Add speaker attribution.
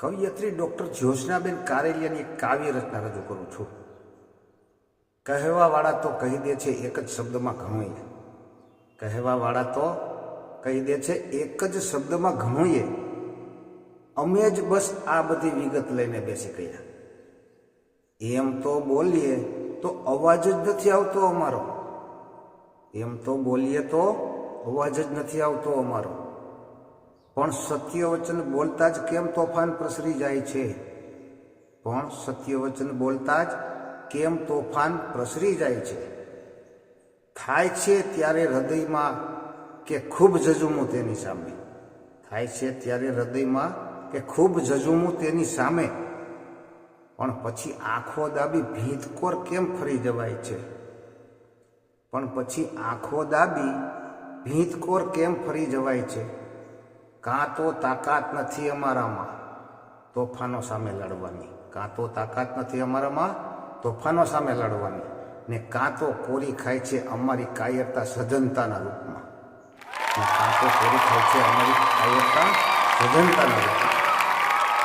Speaker 1: કવિયત્રી doctor જ્યોત્સનાબેન કારેલિયાની એક કાવ્ય રચના રજૂ કરું છું. કહેવાવાળા તો કહી દે છે એક જ શબ્દમાં ઘણું કહેવાવાળા તો કહી દે છે એક જ શબ્દમાં ઘણું અમે જ બસ આ બધી વિગત લઈને બેસી ગયા. એમ તો બોલીએ તો અવાજ જ નથી આવતો અમારો. એમ તો બોલીએ તો અવાજ જ નથી આવતો અમારો. પણ સત્ય વચન બોલતા જ કેમ તોફાન પ્રસરી જાય છે? પણ સત્ય વચન બોલતા જ કેમ તોફાન પ્રસરી જાય છે? થાય છે ત્યારે હૃદયમાં કે ખૂબ જજુમું તેની સામે. થાય છે ત્યારે હૃદયમાં કે ખૂબ જજુમું તેની સામે. પણ પછી આંખો દાબી ભીતકોર કેમ ફરી જવાય છે? પણ પછી આંખો દાબી ભીતકોર કેમ ફરી જવાય છે? કાં તો તાકાત નથી અમારામાં તોફાનો સામે લડવાની. કાં તો તાકાત નથી અમારામાં તોફાનો સામે લડવાની. ને કાં તો કોરી ખાય છે અમારી કાયરતા સજનતાના રૂપમાં. કાં તો કોરી ખાય છે અમારી કાયરતા સજનતાના રૂપમાં.